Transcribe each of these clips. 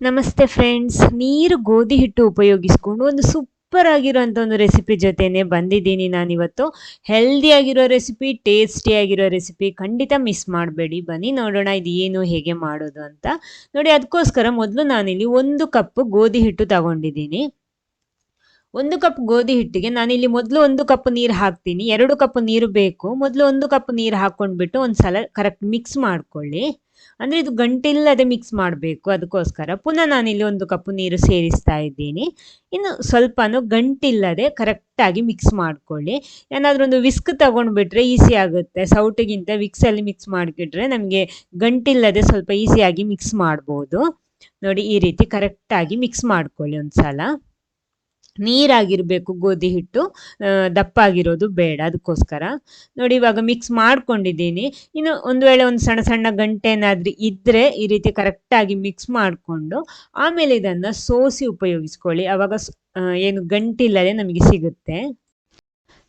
ನಮಸ್ತೆ ಫ್ರೆಂಡ್ಸ್ ನೀರು ಗೋಧಿ ಹಿಟ್ಟು ಉಪಯೋಗಿಸ್ಕೊಂಡು ಒಂದು ಸೂಪರ್ ಆಗಿರೋಂಥ ಒಂದು ರೆಸಿಪಿ ಜೊತೆನೆ ಬಂದಿದ್ದೀನಿ ನಾನಿವತ್ತು. ಹೆಲ್ದಿ ಆಗಿರೋ ರೆಸಿಪಿ ಟೇಸ್ಟಿಯಾಗಿರೋ ರೆಸಿಪಿ ಖಂಡಿತ ಮಿಸ್ ಮಾಡಬೇಡಿ. ಬನ್ನಿ ನೋಡೋಣ ಇದು ಏನು, ಹೇಗೆ ಮಾಡೋದು ಅಂತ. ನೋಡಿ, ಅದಕ್ಕೋಸ್ಕರ ಮೊದಲು ನಾನಿಲ್ಲಿ ಒಂದು ಕಪ್ ಗೋಧಿ ಹಿಟ್ಟು ತಗೊಂಡಿದ್ದೀನಿ. ಒಂದು ಕಪ್ ಗೋಧಿ ಹಿಟ್ಟಿಗೆ ನಾನಿಲ್ಲಿ ಮೊದಲು ಒಂದು ಕಪ್ ನೀರು ಹಾಕ್ತೀನಿ. ಎರಡು ಕಪ್ ನೀರು ಬೇಕು. ಮೊದಲು ಒಂದು ಕಪ್ ನೀರು ಹಾಕ್ಕೊಂಡ್ಬಿಟ್ಟು ಒಂದು ಸಲ ಕರೆಕ್ಟ್ ಮಿಕ್ಸ್ ಮಾಡ್ಕೊಳ್ಳಿ. ಅಂದರೆ ಇದು ಗಂಟಿಲ್ಲದೆ ಮಿಕ್ಸ್ ಮಾಡಬೇಕು ಅದಕ್ಕೋಸ್ಕರ. ಪುನಃ ನಾನಿಲ್ಲಿ ಒಂದು ಕಪ್ ನೀರು ಸೇರಿಸ್ತಾ ಇದ್ದೀನಿ. ಇನ್ನು ಸ್ವಲ್ಪನೂ ಗಂಟಿಲ್ಲದೆ ಕರೆಕ್ಟಾಗಿ ಮಿಕ್ಸ್ ಮಾಡ್ಕೊಳ್ಳಿ. ಏನಾದರೂ ಒಂದು ವಿಸ್ಕ್ ತಗೊಂಡ್ಬಿಟ್ರೆ ಈಸಿ ಆಗುತ್ತೆ. ಸೌಟಿಗಿಂತ ವಿಕ್ಸಲ್ಲಿ ಮಿಕ್ಸ್ ಮಾಡಿಬಿಟ್ರೆ ನಮಗೆ ಗಂಟಿಲ್ಲದೆ ಸ್ವಲ್ಪ ಈಸಿಯಾಗಿ ಮಿಕ್ಸ್ ಮಾಡ್ಬೋದು. ನೋಡಿ ಈ ರೀತಿ ಕರೆಕ್ಟಾಗಿ ಮಿಕ್ಸ್ ಮಾಡ್ಕೊಳ್ಳಿ ಒಂದು ಸಲ ನೀರಾಗಿರಬೇಕು ಗೋಧಿ ಹಿಟ್ಟು ದಪ್ಪ ಆಗಿರೋದು ಬೇಡ ಅದಕ್ಕೋಸ್ಕರ. ನೋಡಿ ಇವಾಗ ಮಿಕ್ಸ್ ಮಾಡ್ಕೊಂಡಿದ್ದೀನಿ. ಇನ್ನು ಒಂದು ವೇಳೆ ಒಂದು ಸಣ್ಣ ಸಣ್ಣ ಗಂಟೆ ಏನಾದರೂ ಇದ್ದರೆ ಈ ರೀತಿ ಕರೆಕ್ಟಾಗಿ ಮಿಕ್ಸ್ ಮಾಡಿಕೊಂಡು ಆಮೇಲೆ ಇದನ್ನು ಸೋಸಿ ಉಪಯೋಗಿಸ್ಕೊಳ್ಳಿ. ಆವಾಗ ಏನು ಗಂಟಿಲ್ಲದೆ ನಮಗೆ ಸಿಗುತ್ತೆ.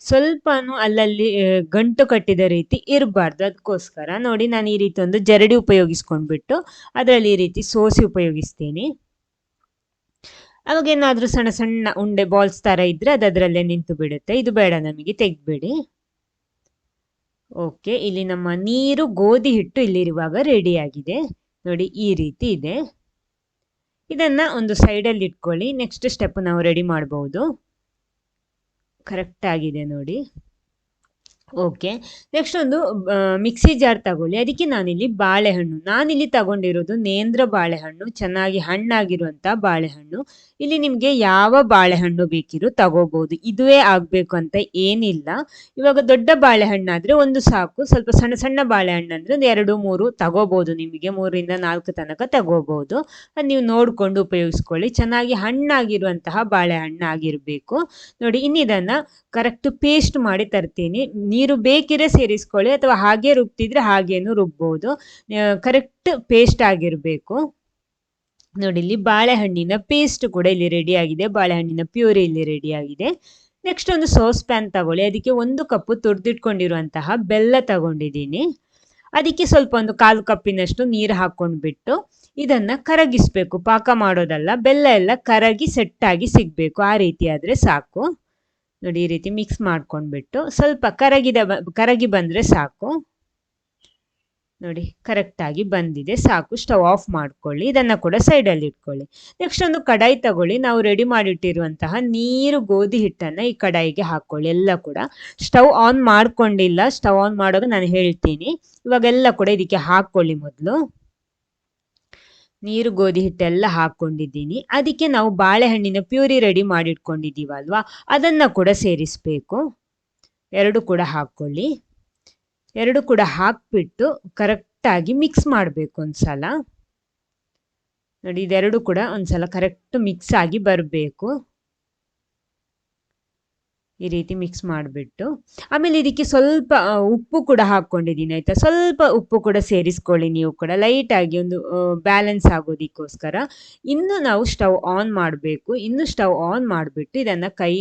ಸ್ವಲ್ಪನೂ ಅಲ್ಲಲ್ಲಿ ಗಂಟು ಕಟ್ಟಿದ ರೀತಿ ಇರಬಾರ್ದು ಅದಕ್ಕೋಸ್ಕರ. ನೋಡಿ ನಾನು ಈ ರೀತಿ ಒಂದು ಜರಡಿ ಉಪಯೋಗಿಸ್ಕೊಂಡ್ಬಿಟ್ಟು ಅದರಲ್ಲಿ ಈ ರೀತಿ ಸೋಸಿ ಉಪಯೋಗಿಸ್ತೀನಿ. ಅವಾಗ ಏನಾದರೂ ಸಣ್ಣ ಸಣ್ಣ ಉಂಡೆ ಬಾಲ್ಸ್ ಥರ ಇದ್ದರೆ ಅದು ಅದರಲ್ಲೇ ನಿಂತು ಬಿಡುತ್ತೆ. ಇದು ಬೇಡ ನಮಗೆ, ತೆಗೆದ್ಬಿಡಿ. ಓಕೆ ಇಲ್ಲಿ ನಮ್ಮ ನೀರು ಗೋಧಿ ಹಿಟ್ಟು ಇಲ್ಲಿರುವಾಗ ರೆಡಿಯಾಗಿದೆ ನೋಡಿ, ಈ ರೀತಿ ಇದೆ. ಇದನ್ನು ಒಂದು ಸೈಡಲ್ಲಿ ಇಟ್ಕೊಳ್ಳಿ. ನೆಕ್ಸ್ಟ್ ಸ್ಟೆಪ್ ನಾವು ರೆಡಿ ಮಾಡ್ಬೋದು. ಕರೆಕ್ಟ್ ಆಗಿದೆ ನೋಡಿ. ಓಕೆ ನೆಕ್ಸ್ಟ್ ಒಂದು ಮಿಕ್ಸಿ ಜಾರ್ ತಗೊಳ್ಳಿ. ಅದಕ್ಕೆ ನಾನಿಲ್ಲಿ ಬಾಳೆಹಣ್ಣು. ನಾನಿಲ್ಲಿ ತಗೊಂಡಿರೋದು ನೇಂದ್ರ ಬಾಳೆಹಣ್ಣು, ಚೆನ್ನಾಗಿ ಹಣ್ಣಾಗಿರುವಂಥ ಬಾಳೆಹಣ್ಣು. ಇಲ್ಲಿ ನಿಮಗೆ ಯಾವ ಬಾಳೆಹಣ್ಣು ಬೇಕಿರೋ ತಗೋಬಹುದು ಇದುವೇ ಆಗಬೇಕು ಅಂತ ಏನಿಲ್ಲ. ಇವಾಗ ದೊಡ್ಡ ಬಾಳೆಹಣ್ಣಾದರೆ ಒಂದು ಸಾಕು. ಸ್ವಲ್ಪ ಸಣ್ಣ ಸಣ್ಣ ಬಾಳೆಹಣ್ಣು ಅಂದರೆ ಒಂದು ಎರಡು, ಮೂರು ತಗೋಬಹುದು ನಿಮಗೆ. ಮೂರರಿಂದ ನಾಲ್ಕು ತನಕ ತಗೋಬಹುದು ಅದು ನೀವು ನೋಡಿಕೊಂಡು ಉಪಯೋಗಿಸ್ಕೊಳ್ಳಿ. ಚೆನ್ನಾಗಿ ಹಣ್ಣಾಗಿರುವಂತಹ ಬಾಳೆಹಣ್ಣು ಆಗಿರಬೇಕು ನೋಡಿ, ಇನ್ನಿದನ್ನು ಕರೆಕ್ಟ್ ಪೇಸ್ಟ್ ಮಾಡಿ ತರ್ತೀನಿ. ನೀರು ಬೇಕಿದ್ರೆ ಸೇರಿಸ್ಕೊಳ್ಳಿ ಅಥವಾ ಹಾಗೆ ರುಬ್ತಿದ್ರೆ ಹಾಗೇನು ರುಬ್ಬೋದು. ಕರೆಕ್ಟ್ ಪೇಸ್ಟ್ ಆಗಿರಬೇಕು. ನೋಡಿ, ಇಲ್ಲಿ ಬಾಳೆಹಣ್ಣಿನ ಪೇಸ್ಟ್ ಕೂಡ ಇಲ್ಲಿ ರೆಡಿ ಆಗಿದೆ. ಬಾಳೆಹಣ್ಣಿನ ಪ್ಯೂರಿ ಇಲ್ಲಿ ರೆಡಿ ಆಗಿದೆ. ನೆಕ್ಸ್ಟ್ ಒಂದು ಸಾಸ್ ಪ್ಯಾನ್ ತಗೊಳ್ಳಿ. ಅದಕ್ಕೆ ಒಂದು ಕಪ್ಪು ತುರಿದಿಟ್ಕೊಂಡಿರುವಂತಹ ಬೆಲ್ಲ ತಗೊಂಡಿದ್ದೀನಿ. ಅದಕ್ಕೆ ಸ್ವಲ್ಪ ಒಂದು ಕಾಲು ಕಪ್ಪಿನಷ್ಟು ನೀರು ಹಾಕ್ಕೊಂಡ್ಬಿಟ್ಟು ಇದನ್ನ ಕರಗಿಸ್ಬೇಕು. ಪಾಕ ಮಾಡೋದಲ್ಲ, ಬೆಲ್ಲ ಎಲ್ಲ ಕರಗಿ ಸೆಟ್ಟಾಗಿ ಸಿಗಬೇಕು. ಆ ರೀತಿ ಆದ್ರೆ ಸಾಕು. ನೋಡಿ ಈ ರೀತಿ ಮಿಕ್ಸ್ ಮಾಡ್ಕೊಂಡ್ಬಿಟ್ಟು ಸ್ವಲ್ಪ ಕರಗಿದ ಕರಗಿ ಬಂದರೆ ಸಾಕು. ನೋಡಿ ಕರೆಕ್ಟಾಗಿ ಬಂದಿದೆ, ಸಾಕು. ಸ್ಟವ್ ಆಫ್ ಮಾಡ್ಕೊಳ್ಳಿ, ಇದನ್ನು ಕೂಡ ಸೈಡಲ್ಲಿ ಇಟ್ಕೊಳ್ಳಿ. ನೆಕ್ಸ್ಟ್ ಒಂದು ಕಡಾಯಿ ತಗೊಳ್ಳಿ. ನಾವು ರೆಡಿ ಮಾಡಿಟ್ಟಿರುವಂತಹ ನೀರು, ಗೋಧಿ ಹಿಟ್ಟನ್ನು ಈ ಕಡಾಯಿಗೆ ಹಾಕ್ಕೊಳ್ಳಿ ಎಲ್ಲ ಕೂಡ. ಸ್ಟವ್ ಆನ್ ಮಾಡ್ಕೊಂಡಿಲ್ಲ. ಸ್ಟವ್ ಆನ್ ಮಾಡೋದು ನಾನು ಹೇಳ್ತೀನಿ. ಇವಾಗೆಲ್ಲ ಕೂಡ ಇದಕ್ಕೆ ಹಾಕ್ಕೊಳ್ಳಿ ಮೊದಲು. ನೀರು, ಗೋಧಿ ಹಿಟ್ಟೆಲ್ಲ ಹಾಕ್ಕೊಂಡಿದ್ದೀನಿ. ಅದಕ್ಕೆ ನಾವು ಬಾಳೆಹಣ್ಣಿನ ಪ್ಯೂರಿ ರೆಡಿ ಮಾಡಿಟ್ಕೊಂಡಿದ್ದೀವಲ್ವಾ? ಅದನ್ನು ಕೂಡ ಸೇರಿಸಬೇಕು. ಎರಡು ಕೂಡ ಹಾಕ್ಕೊಳ್ಳಿ. ಎರಡು ಕೂಡ ಹಾಕ್ಬಿಟ್ಟು ಕರೆಕ್ಟಾಗಿ ಮಿಕ್ಸ್ ಮಾಡಬೇಕು ಒಂದು ಸಲ ನೋಡಿ, ಇದೆರಡು ಕೂಡ ಒಂದು ಸಲ ಕರೆಕ್ಟ್ ಮಿಕ್ಸ್ ಆಗಿ ಬರಬೇಕು. ಈ ರೀತಿ ಮಿಕ್ಸ್ ಮಾಡಿಬಿಟ್ಟು, ಆಮೇಲೆ ಇದಕ್ಕೆ ಸ್ವಲ್ಪ ಉಪ್ಪು ಕೂಡ ಹಾಕ್ಕೊಂಡಿದ್ದೀನಿ ಆಯಿತಾ? ಸ್ವಲ್ಪ ಉಪ್ಪು ಕೂಡ ಸೇರಿಸ್ಕೊಳ್ಳಿ ನೀವು ಕೂಡ. ಲೈಟಾಗಿ ಒಂದು ಬ್ಯಾಲೆನ್ಸ್ ಆಗೋದಕ್ಕೋಸ್ಕರ. ಇನ್ನು ನಾವು ಸ್ಟವ್ ಆನ್ ಮಾಡಬೇಕು. ಇನ್ನು ಸ್ಟವ್ ಆನ್ ಮಾಡಿಬಿಟ್ಟು ಇದನ್ನು ಕೈ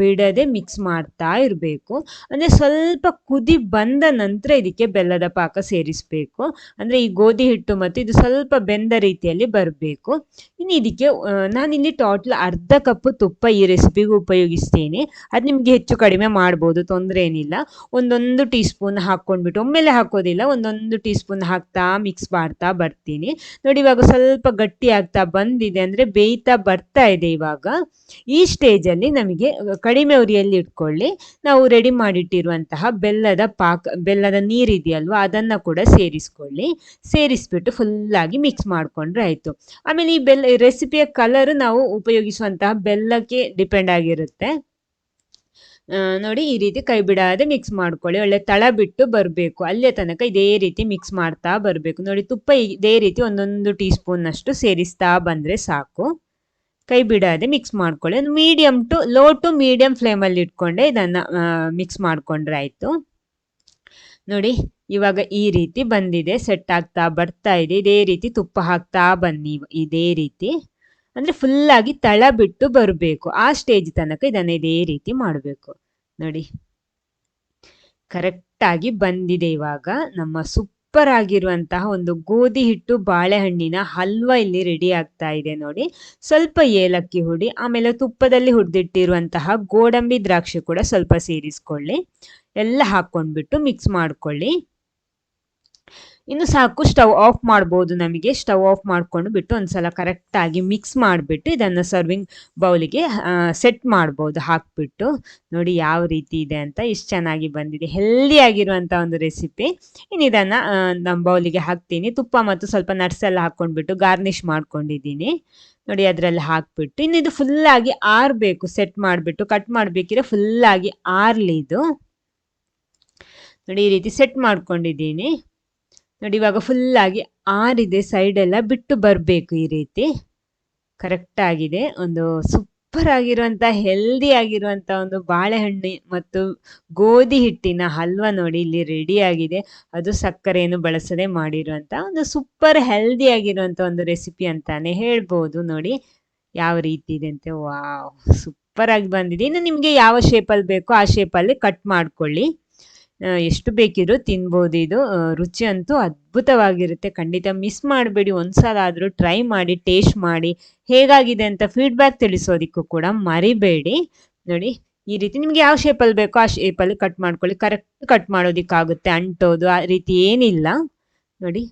ಬಿಡದೆ ಮಿಕ್ಸ್ ಮಾಡ್ತಾ ಇರಬೇಕು. ಅಂದರೆ ಸ್ವಲ್ಪ ಕುದಿ ಬಂದ ನಂತರ ಇದಕ್ಕೆ ಬೆಲ್ಲದ ಪಾಕ ಸೇರಿಸಬೇಕು. ಅಂದರೆ ಈ ಗೋಧಿ ಹಿಟ್ಟು ಮತ್ತು ಇದು ಸ್ವಲ್ಪ ಬೆಂದ ರೀತಿಯಲ್ಲಿ ಬರಬೇಕು. ಇನ್ನು ಇದಕ್ಕೆ ನಾನಿಲ್ಲಿ ಟೋಟಲ್ ಅರ್ಧ ಕಪ್ ತುಪ್ಪ ಈ ರೆಸಿಪಿಗೆ ಉಪಯೋಗಿಸ್ತೀನಿ. ಅದು ನಿಮ್ಗೆ ಹೆಚ್ಚು ಕಡಿಮೆ ಮಾಡ್ಬೋದು, ತೊಂದರೆ ಏನಿಲ್ಲ. ಒಂದೊಂದು ಟೀ ಸ್ಪೂನ್ ಹಾಕ್ಕೊಂಡ್ಬಿಟ್ಟು, ಒಮ್ಮೆಲೆ ಹಾಕೋದಿಲ್ಲ, ಒಂದೊಂದು ಟೀ ಸ್ಪೂನ್ ಹಾಕ್ತಾ ಮಿಕ್ಸ್ ಮಾಡ್ತಾ ಬರ್ತೀನಿ. ನೋಡಿ, ಇವಾಗ ಸ್ವಲ್ಪ ಗಟ್ಟಿ ಆಗ್ತಾ ಬಂದಿದೆ ಅಂದರೆ ಬೇಯ್ತಾ ಬರ್ತಾ ಇದೆ ಇವಾಗ. ಈ ಸ್ಟೇಜಲ್ಲಿ ನಮಗೆ ಕಡಿಮೆ ಉರಿಯಲ್ಲಿ ಇಟ್ಕೊಳ್ಳಿ. ನಾವು ರೆಡಿ ಮಾಡಿಟ್ಟಿರುವಂತಹ ಬೆಲ್ಲದ ಪಾಕ, ಬೆಲ್ಲದ ನೀರಿದೆಯಲ್ವ, ಅದನ್ನು ಕೂಡ ಸೇರಿಸ್ಕೊಳ್ಳಿ. ಸೇರಿಸ್ಬಿಟ್ಟು ಫುಲ್ಲಾಗಿ ಮಿಕ್ಸ್ ಮಾಡಿಕೊಂಡ್ರೆ ಆಯಿತು. ಆಮೇಲೆ ಈ ಬೆಲ್ಲ ರೆಸಿಪಿಯ ಕಲರ್ ನಾವು ಉಪಯೋಗಿಸುವಂತಹ ಬೆಲ್ಲಕ್ಕೆ ಡಿಪೆಂಡ್ ಆಗಿರುತ್ತೆ. ನೋಡಿ ಈ ರೀತಿ ಕೈ ಬಿಡಾದೆ ಮಿಕ್ಸ್ ಮಾಡ್ಕೊಳ್ಳಿ. ಒಳ್ಳೆ ತಳ ಬಿಟ್ಟು ಬರಬೇಕು. ಅಲ್ಲೇ ತನಕ ಇದೇ ರೀತಿ ಮಿಕ್ಸ್ ಮಾಡ್ತಾ ಬರಬೇಕು. ನೋಡಿ ತುಪ್ಪ ಇದೇ ರೀತಿ ಒಂದೊಂದು ಟೀ ಸ್ಪೂನ್ನಷ್ಟು ಸೇರಿಸ್ತಾ ಬಂದರೆ ಸಾಕು. ಕೈ ಬಿಡಾದೆ ಮಿಕ್ಸ್ ಮಾಡ್ಕೊಳ್ಳಿ. ಒಂದು medium to low to medium ಫ್ಲೇಮಲ್ಲಿ ಇಟ್ಕೊಂಡೆ ಇದನ್ನು ಮಿಕ್ಸ್ ಮಾಡಿಕೊಂಡ್ರೆ ಆಯಿತು. ನೋಡಿ ಇವಾಗ ಈ ರೀತಿ ಬಂದಿದೆ. ಸೆಟ್ ಆಗ್ತಾ ಬರ್ತಾ ಇದೆ. ಇದೇ ರೀತಿ ತುಪ್ಪ ಹಾಕ್ತಾ ಬನ್ನಿ ಇದೇ ರೀತಿ. ಅಂದರೆ ಫುಲ್ಲಾಗಿ ತಳ ಬಿಟ್ಟು ಬರಬೇಕು. ಆ ಸ್ಟೇಜ್ ತನಕ ಇದನ್ನು ಇದೇ ರೀತಿ ಮಾಡಬೇಕು. ನೋಡಿ. ಕರೆಕ್ಟಾಗಿ ಬಂದಿದೆ ಇವಾಗ ನಮ್ಮ ಸೂಪರ್ ಆಗಿರುವಂತಹ ಒಂದು ಗೋಧಿ ಹಿಟ್ಟು ಬಾಳೆಹಣ್ಣಿನ ಹಲ್ವ ಇಲ್ಲಿ ರೆಡಿ ಆಗ್ತಾ ಇದೆ ನೋಡಿ. ಸ್ವಲ್ಪ ಏಲಕ್ಕಿ ಹುಡಿ, ಆಮೇಲೆ ತುಪ್ಪದಲ್ಲಿ ಹುರಿದಿಟ್ಟಿರುವಂತಹ ಗೋಡಂಬಿ ದ್ರಾಕ್ಷಿ ಕೂಡ ಸ್ವಲ್ಪ ಸೇರಿಸ್ಕೊಳ್ಳಿ. ಎಲ್ಲ ಹಾಕ್ಕೊಂಡ್ಬಿಟ್ಟು ಮಿಕ್ಸ್ ಮಾಡ್ಕೊಳ್ಳಿ. ಇನ್ನು ಸಾಕು ಸ್ಟವ್ ಆಫ್ ಮಾಡ್ಬೋದು ನಮಗೆ. ಸ್ಟವ್ ಆಫ್ ಮಾಡ್ಕೊಂಡು ಬಿಟ್ಟು ಒಂದ್ಸಲ ಕರೆಕ್ಟಾಗಿ ಮಿಕ್ಸ್ ಮಾಡಿಬಿಟ್ಟು ಇದನ್ನು ಸರ್ವಿಂಗ್ ಬೌಲಿಗೆ ಸೆಟ್ ಮಾಡ್ಬೋದು, ಹಾಕ್ಬಿಟ್ಟು. ನೋಡಿ ಯಾವ ರೀತಿ ಇದೆ ಅಂತ ಇಷ್ಟು ಚೆನ್ನಾಗಿ ಬಂದಿದೆ. ಹೆಲ್ದಿಯಾಗಿರುವಂಥ ಒಂದು ರೆಸಿಪಿ ಇನ್ನು ಇದನ್ನು ನಮ್ಮ ಬೌಲಿಗೆ ಹಾಕ್ತೀನಿ. ತುಪ್ಪ ಮತ್ತು ಸ್ವಲ್ಪ ನಟ್ಸ್ ಎಲ್ಲ ಹಾಕ್ಕೊಂಡ್ಬಿಟ್ಟು ಗಾರ್ನಿಷ್ ಮಾಡ್ಕೊಂಡಿದ್ದೀನಿ. ನೋಡಿ ಅದರಲ್ಲಿ ಹಾಕ್ಬಿಟ್ಟು, ಇನ್ನು ಇದು ಫುಲ್ಲಾಗಿ ಆರಬೇಕು. ಸೆಟ್ ಮಾಡಿಬಿಟ್ಟು ಕಟ್ ಮಾಡಬೇಕಿದ್ರೆ ಫುಲ್ಲಾಗಿ ಆರ್ಲಿ ಇದು. ನೋಡಿ ಈ ರೀತಿ ಸೆಟ್ ಮಾಡ್ಕೊಂಡಿದ್ದೀನಿ. ನೋಡಿ, ಇವಾಗ ಫುಲ್ಲಾಗಿ ಆರಿದೆ ಸೈಡೆಲ್ಲ ಬಿಟ್ಟು ಬರಬೇಕು ಈ ರೀತಿ. ಕರೆಕ್ಟ್ ಆಗಿದೆ. ಒಂದು ಸೂಪರ್ ಆಗಿರುವಂಥ ಹೆಲ್ದಿ ಆಗಿರುವಂಥ ಒಂದು ಬಾಳೆಹಣ್ಣು ಮತ್ತು ಗೋಧಿ ಹಿಟ್ಟಿನ ಹಲ್ವ ನೋಡಿ, ಇಲ್ಲಿ ರೆಡಿ ಆಗಿದೆ. ಅದು ಸಕ್ಕರೆಯನ್ನು ಬಳಸದೆ ಮಾಡಿರುವಂಥ ಒಂದು ಸೂಪರ್ ಹೆಲ್ದಿ ಆಗಿರುವಂಥ ಒಂದು ರೆಸಿಪಿ ಅಂತಾನೆ ಹೇಳ್ಬೋದು ನೋಡಿ. ಯಾವ ರೀತಿ ಇದೆ ಅಂತ ವಾವ್ ಸೂಪರ್ ಆಗಿ ಬಂದಿದೆ. ಇನ್ನು ನಿಮಗೆ ಯಾವ ಶೇಪಲ್ಲಿ ಬೇಕೋ ಆ ಶೇಪಲ್ಲಿ ಕಟ್ ಮಾಡ್ಕೊಳ್ಳಿ. ಎಷ್ಟು ಬೇಕಿದ್ರು ತಿನ್ಬೋದು. ಇದು ರುಚಿ ಅಂತೂ ಅದ್ಭುತವಾಗಿರುತ್ತೆ. ಖಂಡಿತ ಮಿಸ್ ಮಾಡಬೇಡಿ. ಒಂದ್ಸಲ ಆದರೂ ಟ್ರೈ ಮಾಡಿ ಟೇಸ್ಟ್ ಮಾಡಿ. ಹೇಗಾಗಿದೆ ಅಂತ ಫೀಡ್ಬ್ಯಾಕ್ ತಿಳಿಸೋದಕ್ಕೂ ಕೂಡ ಮರಿಬೇಡಿ. ನೋಡಿ, ಈ ರೀತಿ ನಿಮ್ಗೆ ಯಾವ ಶೇಪಲ್ಲಿ ಬೇಕೋ ಆ ಶೇಪಲ್ಲಿ ಕಟ್ ಮಾಡ್ಕೊಳ್ಳಿ. Correct cut ಮಾಡೋದಕ್ಕಾಗುತ್ತೆ. ಅಂಟೋದು ಆ ರೀತಿ ಏನಿಲ್ಲ. ನೋಡಿ,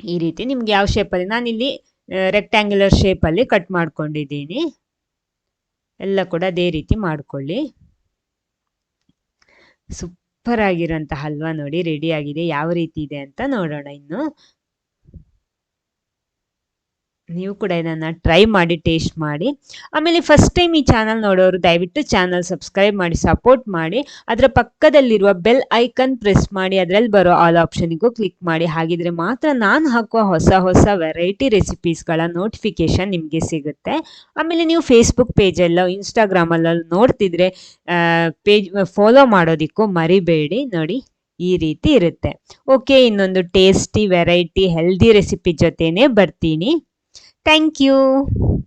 ಈ ರೀತಿ ನಿಮ್ಗೆ ಯಾವ ಶೇಪಲ್ಲಿ ನಾನಿಲ್ಲಿ ರೆಕ್ಟ್ಯಾಂಗ್ಯುಲರ್ ಶೇಪಲ್ಲಿ ಕಟ್ ಮಾಡ್ಕೊಂಡಿದ್ದೀನಿ. ಎಲ್ಲ ಕೂಡ ಅದೇ ರೀತಿ ಮಾಡ್ಕೊಳ್ಳಿ. ಸೂಪರ್ ಆಗಿರೋಂಥ ಹಲ್ವಾ ನೋಡಿ ರೆಡಿ ಆಗಿದೆ. ಯಾವ ರೀತಿ ಇದೆ ಅಂತ ನೋಡೋಣ ಇನ್ನು. ನೀವು ಕೂಡ ಇದನ್ನು ಟ್ರೈ ಮಾಡಿ ಟೇಸ್ಟ್ ಮಾಡಿ. ಆಮೇಲೆ ಫಸ್ಟ್ ಟೈಮ್ ಈ ಚಾನಲ್ ನೋಡೋರು ದಯವಿಟ್ಟು ಚಾನಲ್ ಸಬ್ಸ್ಕ್ರೈಬ್ ಮಾಡಿ ಸಪೋರ್ಟ್ ಮಾಡಿ. ಅದರ ಪಕ್ಕದಲ್ಲಿರುವ ಬೆಲ್ ಐಕನ್ ಪ್ರೆಸ್ ಮಾಡಿ, ಅದರಲ್ಲಿ ಬರೋ ಆಲ್ ಆಪ್ಷನಿಗೂ ಕ್ಲಿಕ್ ಮಾಡಿ. ಹಾಗಿದ್ರೆ ಮಾತ್ರ ನಾನು ಹಾಕುವ ಹೊಸ ಹೊಸ ವೆರೈಟಿ ರೆಸಿಪೀಸ್ಗಳ ನೋಟಿಫಿಕೇಶನ್ ನಿಮಗೆ ಸಿಗುತ್ತೆ. ಆಮೇಲೆ ನೀವು ಫೇಸ್ಬುಕ್ ಪೇಜಲ್ಲೋ ಇನ್ಸ್ಟಾಗ್ರಾಮಲ್ಲೋ ನೋಡ್ತಿದ್ರೆ ಪೇಜ್ ಫಾಲೋ ಮಾಡೋದಕ್ಕೂ ಮರಿಬೇಡಿ. ನೋಡಿ, ಈ ರೀತಿ ಇರುತ್ತೆ. ಓಕೆ ಇನ್ನೊಂದು ಟೇಸ್ಟಿ ವೆರೈಟಿ ಹೆಲ್ದಿ ರೆಸಿಪಿ ಜೊತೆನೇ ಬರ್ತೀನಿ. Thank you.